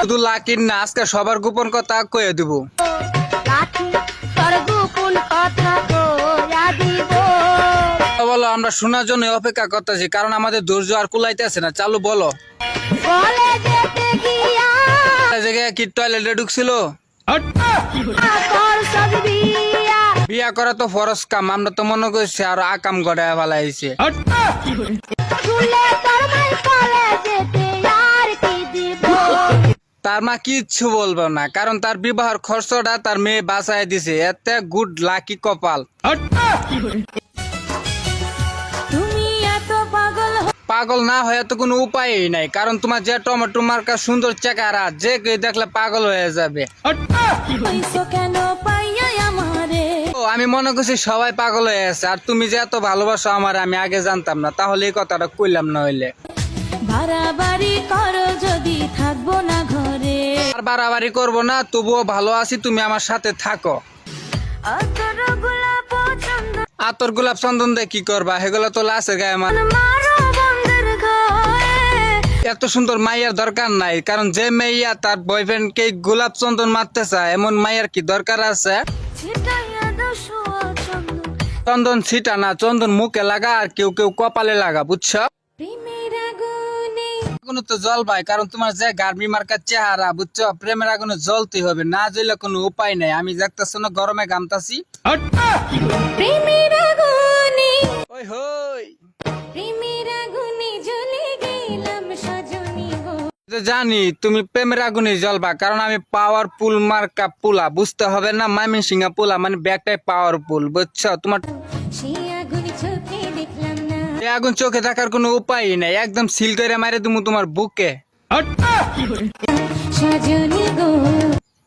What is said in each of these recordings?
শুধু লাকির না আজকে সবার গোপন কথা কয়ে দিব। বলো আমরা শোনার জন্য অপেক্ষা করতেছি কারণ আমাদের ধৈর্য আর কুলাইতেছে না। চালু বলো। বলে যেতে গিয়া। জায়গায় কি টয়লেটে ঢুকছিল? বিয়া বিয়া করা তো ফরস কাম আমরা তো মনে করছি আর আকাম গড়ায় শুনলে তোর মা কিচ্ছু বলব না, কারণ তার বিবাহের খরচটা তার মেয়ে বাঁচায় দিছে। এতে গুড লাকি কপাল। পাগল না হয়ে তো কোনো উপায়ই নাই, কারণ তোমার যে টমেটো মার্কা সুন্দর চেকারা, যে দেখলে পাগল হয়ে যাবে। কেন আমি মনে করছি সবাই পাগল হয়ে আছে আর তুমি যে এত ভালোবাসো আমার আমি আগে জানতাম না। তাহলে এই কথাটা কইলাম না হইলে। বাড়াবাড়ি করো যদি থাকব না ঘরে। আর বাড়াবাড়ি করব না তবুও ভালো আছি তুমি আমার সাথে থাকো। আতর গোলাপ চন্দন। দিয়ে কি করবা? সেগুলো তো লাশের গায়ে আমার এত সুন্দর মাইয়ার দরকার নাই কারণ যে মাইয়া তার বয়ফ্রেন্ড কে গোলাপ চন্দন মারতে চায় এমন মাইয়ার কি দরকার আছে? চন্দন চন্দন ছিটা না চন্দন মুখে লাগা আর কেউ কেউ কপালে লাগা বুঝছ? আগুনে। তো জল ভাই কারণ তোমার যে গার্মি মার্কার চেহারা বুঝছ? প্রেমের আগুনে জ্বলতেই হবে না জ্বলে কোনো উপায় নাই। আমি দেখতেছ না গরমে গামতাছি প্রেমের আগুনে। ওই হই জানি তুমি প্রেমের আগুনে জ্বলবা কারণ আমি পাওয়ারফুল মার্কা পুলা বুঝতে হবে না? মামি সিংহা পুলা মানে ব্যাগটাই পাওয়ারফুল বুঝছ? তোমার আগুন চোখে থাকার কোনো উপায়ই নাই একদম সিল করে মারে তুমি তোমার বুকে।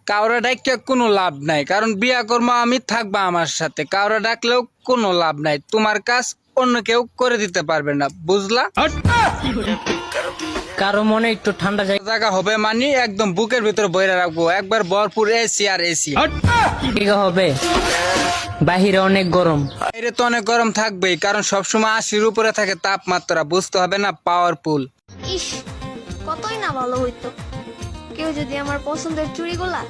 কাউরে ডাকলে কোনো লাভ নাই কারণ বিয়া কর্ম আমি থাকবা আমার সাথে কাউরে ডাকলেও কোনো লাভ নাই। তোমার কাজ অন্য কেউ করে দিতে পারবে না বুঝলা? কারও মনে একটু ঠান্ডা জায়গা হবে মানে একদম বুকের ভিতরে বইরে রাখব একবার ভরপুর এসি আর এসি হবে। বাহিরে অনেক গরম। বাইরে তো অনেক গরম থাকবেই কারণ সবসময় আশির উপরে থাকে তাপমাত্রা বুঝতে হবে না পাওয়ারফুল ইস কতই না ভালো হইতো। কেউ যদি আমার পছন্দের চুড়িগুলা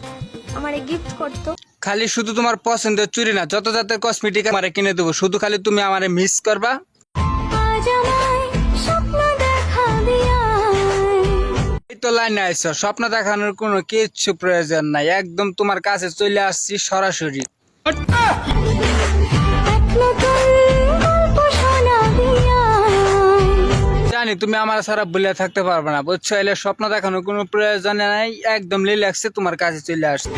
আমারে গিফট করতো। খালি শুধু তোমার পছন্দের চুরি না যত জাতের কসমেটিক আমারে কিনে দেবো শুধু খালি তুমি আমারে মিস করবা। তো লাইনে আইসো স্বপ্ন দেখানোর কোনো কিচ্ছু প্রয়োজন নাই একদম তোমার কাছে চলে আসছি সরাসরি। জানি তুমি আমার সারা বলে থাকতে পারবে না বুঝছ? এলে স্বপ্ন দেখানোর কোনো প্রয়োজন নাই একদম রিল্যাক্সে তোমার কাছে চলে আসছে।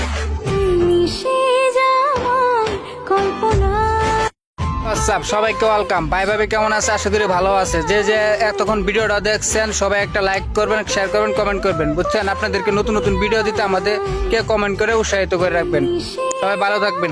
হোয়াটসঅ্যাপ সবাইকে ওয়েলকাম ভাই ভাবে কেমন আছে? আশা করি ভালো আছে। যে যে এতক্ষণ ভিডিওটা দেখছেন, সবাই একটা লাইক করবেন শেয়ার করবেন কমেন্ট করবেন। বুঝছেন? আপনাদেরকে নতুন নতুন ভিডিও দিতে আমাদের কে কমেন্ট করে উৎসাহিত করে রাখবেন। সবাই ভালো থাকবেন।